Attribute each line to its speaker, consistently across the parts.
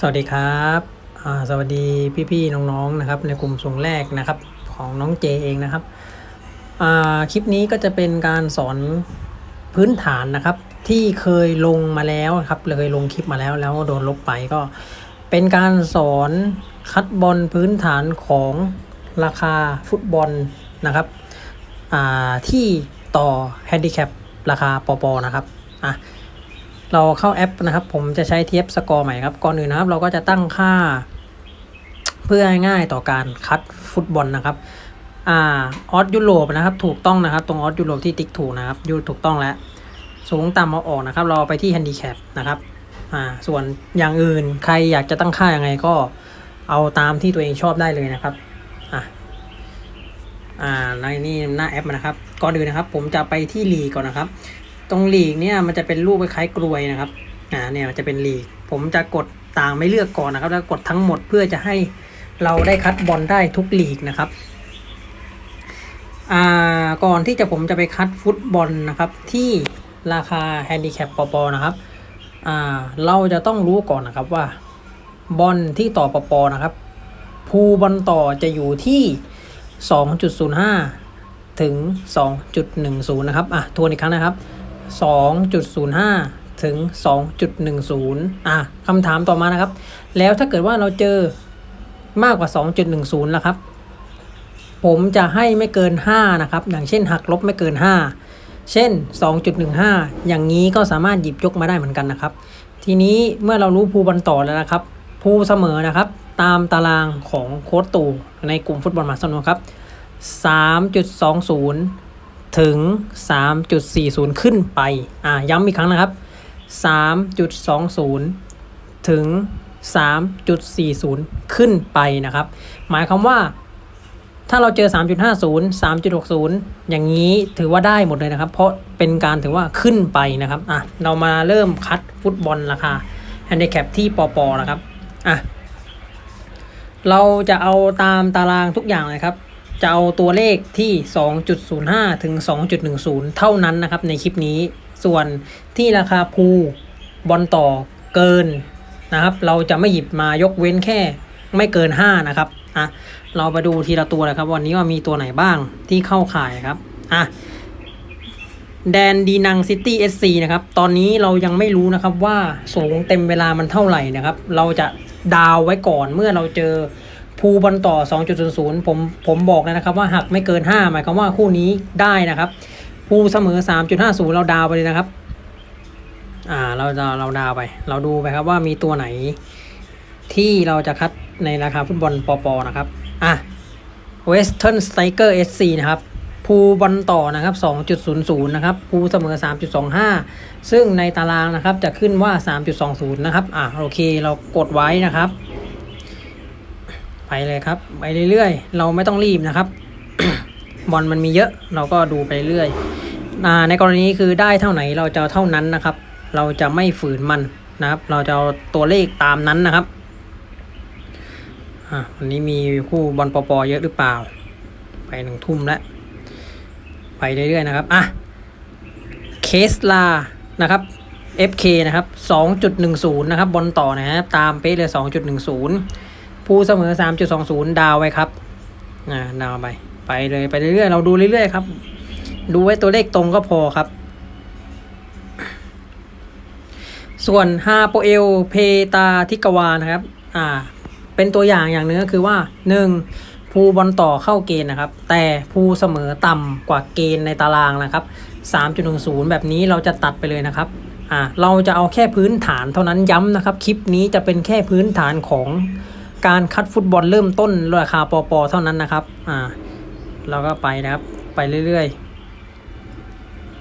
Speaker 1: สวัสดีครับสวัสดีพี่ๆน้องๆนะครับ ในกลุ่มส่งแรกนะครับของน้องเจเองนะครับคลิปนี้ก็จะเป็นการสอนพื้นฐานนะครับ ที่เคยลงมาแล้วครับเคยลงคลิปมาแล้วแล้วโดนลบไปก็ เป็นการสอนคัดบอลพื้นฐานของราคาฟุตบอลนะครับที่ต่อแฮนดิแคปราคาปอปอนะครับอะ เราเข้าแอปนะครับ ผมจะใช้เทียบสกอร์ใหม่ครับ ก่อนอื่นนะครับ เราก็จะตั้งค่า เพื่อง่ายต่อการคัดฟุตบอลนะครับอ่าออสยุโรปนะครับ ถูกต้องนะครับ ตรงออสยุโรปที่ติ๊กถูกนะครับยูถูกต้องแล้ว สูงต่ำเอาออกนะครับ เราไปที่แฮนดิแคปนะครับอ่าส่วนอย่างอื่นใครอยากจะตั้งค่ายังไงก็เอาตามที่ตัวเองชอบได้เลยนะครับอะอ่าในนี่หน้าแอปนะครับ ก่อนอื่นนะครับ ผมจะไปที่ลีก่อนนะครับ ตรงหลีกเนี่ยมันจะเป็นรูปคล้ายๆกลวยนะครับอ่าเนี่ยมันจะเป็นหลีก ผมจะกดต่างไม่เลือกก่อนนะครับ แล้วกดทั้งหมดเพื่อจะให้เราได้คัดบอลได้ทุกหลีกนะครับอ่าก่อนที่จะผมจะไปคัดฟุตบอลนะครับ ที่ราคาแฮนดิแคปปอปอนะครับอ่าเราจะต้องรู้ก่อนนะครับว่า บอลที่ต่อปอปอนะครับภูบอลต่อจะอยู่ที่ 2.05 ถึง 2.10 นะครับ อะ ทวนอีกครั้งนะครับ 2.05 ถึง 2.10 อะคำถามต่อมานะครับ แล้วถ้าเกิดว่าเราเจอมากกว่า 2.10แล้วครับ ผมจะให้ไม่เกิน 5 นะครับ อย่างเช่น หักลบไม่เกิน 5 เช่น 2.15 อย่างนี้ก็สามารถหยิบยกมาได้เหมือนกันนะครับ ทีนี้เมื่อเรารู้ภูบอลต่อแล้วนะครับ ภูเสมอนะครับ ตามตารางของโค้ดตู่ในกลุ่มฟุตบอลมหาสนุกครับ 3.20 ถึง 3.40 ขึ้นไป อ่า ย้ำอีกครั้งนะครับ 3.20 ถึง 3.40 ขึ้นไปนะครับ หมายความว่าถ้าเราเจอ 3.50 3.60 อย่างนี้ถือว่าได้หมดเลยนะครับ เพราะเป็นการถือว่าขึ้นไปนะครับ อะ เรามาเริ่มคัดฟุตบอลราคาแฮนดิแคปที่ปอปอนะครับ อะ เราจะเอาตามตารางทุกอย่างเลยครับ จะเอาตัวเลขที่ 2.05 ถึง 2.10 เท่านั้นนะครับในคลิปนี้ ส่วนที่ราคาภูบอลต่อเกินนะครับ เราจะไม่หยิบมายกเว้นแค่ไม่เกิน 5 นะครับอะเราไปดูทีละตัวเลยครับ วันนี้ว่ามีตัวไหนบ้างที่เข้าข่ายครับอะแดนดีนังซิตี้เอสซีนะครับ ตอนนี้เรายังไม่รู้นะครับว่าสูงเต็มเวลามันเท่าไหร่นะครับ เราจะดาวไว้ก่อนเมื่อเราเจอ ภูบอลต่อ 2.00 ผมผมบอกเลยนะครับว่าหักไม่เกิน 5 หมายความว่าคู่นี้ได้นะครับภูเสมอ 3.50 เราดาวไปเลยนะครับ อ่าเราจะเราดาวไป เราดูไปครับว่ามีตัวไหน ที่เราจะคัดในราคาฟุตบอลปอปอนะครับ อะ Western Striker SC นะครับภูบอลต่อนะครับ 2.00 นะครับภูเสมอ 3.25 ซึ่งในตารางนะครับจะขึ้นว่า 3.20 นะครับ อะโอเค เรากดไว้นะครับ ไปเลยครับ ไปเรื่อยๆ เราไม่ต้องรีบนะครับ บอลมันมีเยอะ เราก็ดูไปเรื่อยอในกรณีคือได้เท่าไหนเราจะเท่านั้นนะครับ เราจะไม่ฝืนมันนะครับ เราจะเอาตัวเลขตามนั้นนะครับอะวันนี้มีคู่บอลปอปอเยอะหรือเปล่า ไปหนึ่งทุ่มแล้ว ไปเรื่อยๆนะครับอะเคสลานะครับ FK นะครับ 2.10 นะครับ บอลต่อนะฮะตามเป๊ะเลย 2.10 ผู้เสมอ 3.20 ดาวไว้ครับอ่าดาวไปไปเลยไปเรื่อยๆเราดูเรื่อยๆครับ ดูไว้ตัวเลขตรงก็พอครับ ส่วนฮาโปเอลเพตาทิกวานะครับ อ่า เป็นตัวอย่างอย่างหนึงก็คือว่า 1. ภูบอลต่อเข้าเกณฑ์นะครับ แต่ภูเสมอต่ำกว่าเกณฑ์ในตารางนะครับ 3.10 แบบนี้เราจะตัดไปเลยนะครับอ่าเราจะเอาแค่พื้นฐานเท่านั้นย้ำนะครับ คลิปนี้จะเป็นแค่พื้นฐานของ การคัดฟุตบอลเริ่มต้นราคาปอปอเท่านั้นนะครับ อ่า เราก็ไปนะครับ ไปเรื่อย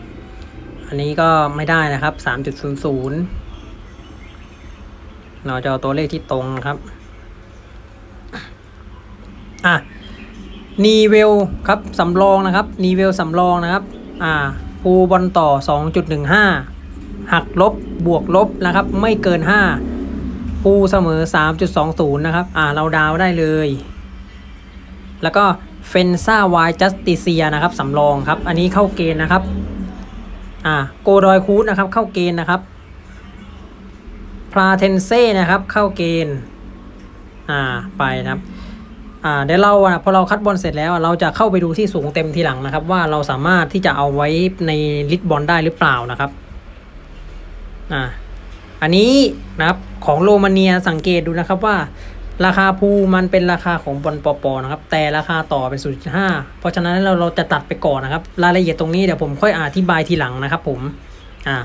Speaker 1: ๆ อันนี้ก็ไม่ได้นะครับ 3.00 เราจะเอาตัวเลขที่ตรงนะครับ อะนีเวลครับสำรองนะครับนีเวลสำรองนะครับ อ่าภูบอลต่อ 2.15 หักลบบวกลบนะครับ ไม่เกิน 5 ภูเสมอ 3.20 นะครับ อ่า เราดาวได้เลย แล้วก็เฟนซ่าวายจัสติเซียนะครับสำรองครับ อันนี้เข้าเกณฑ์นะครับ อ่า โกดอยคูดนะครับ เข้าเกณฑ์นะครับ พลาเทนเซ่นะครับ เข้าเกณฑ์ อ่า ไปนะครับ อ่า เดี๋ยวเราอะพอเราคัดบอลเสร็จแล้ว เราจะเข้าไปดูที่สูงเต็มทีหลังนะครับ ว่าเราสามารถที่จะเอาไว้ในลิสบอลได้หรือเปล่านะครับ อ่า อันนี้นะครับของโรมาเนียสังเกตดูนะครับว่า ราคาภูมันเป็นราคาของบอลปอปอนะครับ แต่ราคาต่อเป็น 0.5 เพราะฉะนั้นเราเราจะตัดไปก่อนนะครับ รายละเอียดตรงนี้เดี๋ยวผมค่อยอธิบายทีหลังนะครับ ผมอ่า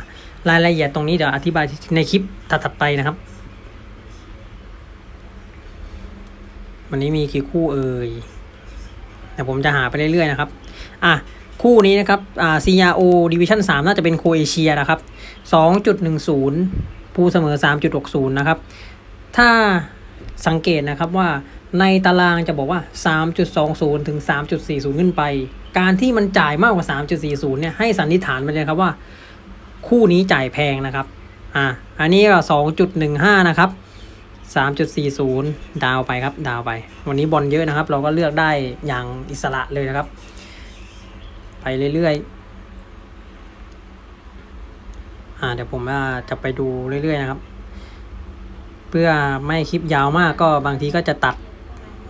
Speaker 1: รายละเอียดตรงนี้เดี๋ยวอธิบายในคลิปถัดไปนะครับ วันนี้มีกี่คู่เอ่ยเดี๋ยวผมจะหาไปเรื่อยๆนะครับ อะคู่นี้นะครับอ่า CRO Division 3 น่าจะเป็นโคเอเชียนะครับ 2.10 ผู้เสมอ 3.60 นะครับ ถ้าสังเกตนะครับว่าในตารางจะบอกว่า 3.20 ถึง 3.40 ขึ้นไป การที่มันจ่ายมากกว่า 3.40 เนี่ยให้สันนิษฐานไปเลยครับว่า คู่นี้จ่ายแพงนะครับ อ่า อันนี้ก็ 2.15 นะครับ 3.40 ดาวไปครับ ดาวไป วันนี้บอลเยอะนะครับ เราก็เลือกได้อย่างอิสระเลยนะครับ ไปเรื่อยๆ อ่าเดี๋ยวผมจะไปดูเรื่อยๆนะครับ เพื่อไม่คลิปยาวมากก็บางทีก็จะตัด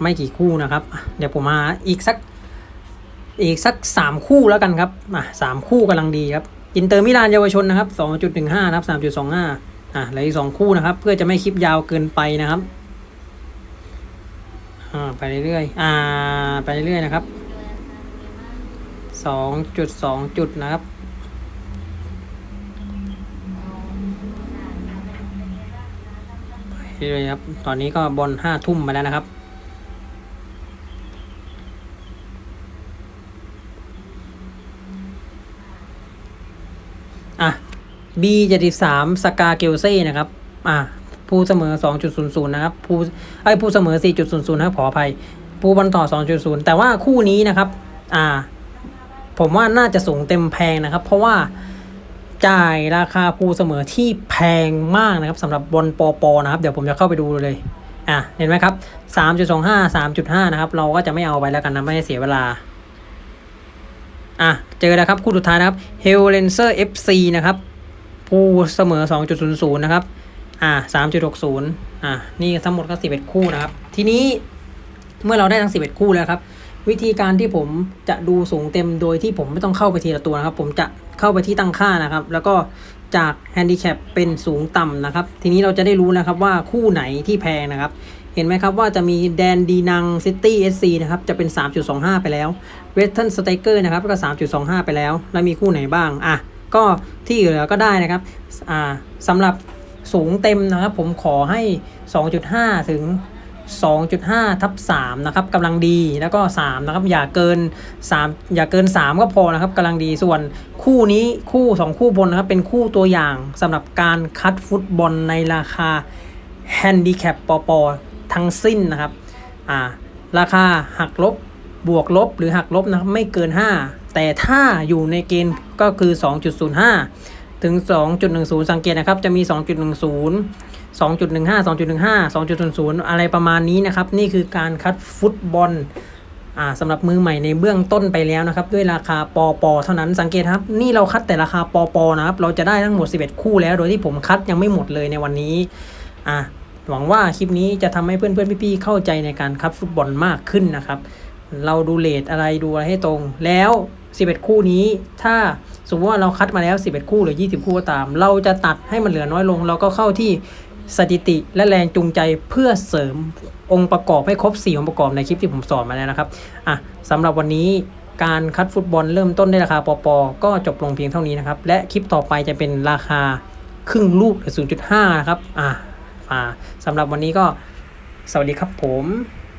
Speaker 1: ไม่กี่คู่นะครับ เดี๋ยวผมมาอีกสักอีกสักสามคู่แล้วกันครับอะสามคู่กำลังดีครับอินเตอร์มิลานเยาวชนนะครับสองจุดหนึ่งห้านะครับสามจุดสองห้าอะเหลืออีกสองคู่นะครับ เพื่อจะไม่คลิปยาวเกินไปนะครับอ่าไปเรื่อยๆอ่าไปเรื่อยๆนะครับสองจุดสองจุดนะครับ ไป เรื่อยๆครับ ตอนนี้ก็บอลห้าทุ่มมาแล้วนะครับ อะ B 73สกาเกลเซ่นะครับ อะ ผู้เสมอ 2.00 นะครับ ผู้ไอ้ผู้เสมอ 4.00 นะครับ ขออภัย ผู้บอลต่อ 2.0 แต่ว่าคู่นี้นะครับ อ่า ผมว่าน่าจะสูงเต็มแพงนะครับ เพราะว่า จ่ายราคาภูเสมอที่แพงมากนะครับสำหรับบอลปอปอนะครับ เดี๋ยวผมจะเข้าไปดูเลยอะเห็นไหมครับ 3.25 3.5 นะครับ เราก็จะไม่เอาไปแล้วกันนะไม่ให้เสียเวลาอะเจอแล้วครับ คู่สุดท้ายนะครับ h e l l e n s e r FC นะครับผู้เสมอ 2.00 นะครับอ่า3.60 อ่านี่ทั้งหมดก็ 11 คู่นะครับ ทีนี้เมื่อเราได้ทั้ง 11 คู่แล้วครับ วิธีการที่ผมจะดูสูงเต็มโดยที่ผมไม่ต้องเข้าไปทีละตัวนะครับ ผมจะเข้าไปที่ตั้งค่านะครับ แล้วก็จากแฮนดิแคปเป็นสูงต่ำนะครับ ทีนี้เราจะได้รู้นะครับว่าคู่ไหนที่แพงนะครับ เห็นไหมครับว่าจะมีแดนดีนังซิตี้เอสซีนะครับจะเป็น 3.25 ไปแล้วเวสเทิร์นสเตเกอร์นะครับก็ 3.25 ไปแล้ว แล้วมีคู่ไหนบ้างอะก็ที่เหลือก็ได้นะครับอ่าสำหรับสูงเต็มนะครับ ผมขอให้ 2.5 ถึง 2.5ทับ3นะครับกำลังดีแล้วก็3นะครับอย่าเกิน 3 อย่าเกิน 3 ก็พอนะครับกำลังดีส่วนคู่นี้คู่ 2 คู่บนนะครับเป็นคู่ตัวอย่างสำหรับการคัดฟุตบอลในราคาแฮนดิแคปปอปอทั้งสิ้นนะครับอ่าราคาหักลบบวกลบหรือหักลบนะครับไม่เกิน 5 แต่ถ้าอยู่ในเกณฑ์ก็คือ 2.05 ถึง 2.10 สังเกตนะครับ จะมี 2.10 2.15 2.15 2.00 อะไรประมาณนี้นะครับ นี่คือการคัดฟุตบอลอ่าสำหรับมือใหม่ในเบื้องต้นไปแล้วนะครับ ด้วยราคาปอปอเท่านั้นสังเกตครับ นี่เราคัดแต่ราคาปอปอนะครับ เราจะได้ทั้งหมด 11 คู่แล้ว โดยที่ผมคัดยังไม่หมดเลยในวันนี้อ่าหวังว่าคลิปนี้จะทำให้เพื่อนๆพี่ๆเข้าใจในการคัดฟุตบอลมากขึ้นนะครับ เราดูเลทอะไรดูอะไรให้ตรงแล้ว 11 คู่นี้ ถ้าสมมติว่าเราคัดมาแล้ว 11 คู่หรือ 20 คู่ก็ตาม เราจะตัดให้มันเหลือน้อยลง เราก็เข้าที่สถิติและแรงจูงใจเพื่อเสริมองค์ประกอบให้ครบ 4 องค์ประกอบในคลิปที่ผมสอนมาแล้วนะครับอะสำหรับวันนี้การคัดฟุตบอลเริ่มต้นด้วยราคาปอปอก็จบลงเพียงเท่านี้นะครับ และคลิปต่อไปจะเป็นราคาครึ่งลูกหรือ 0.5 นะครับ อะอ่าสำหรับวันนี้ก็สวัสดีครับผม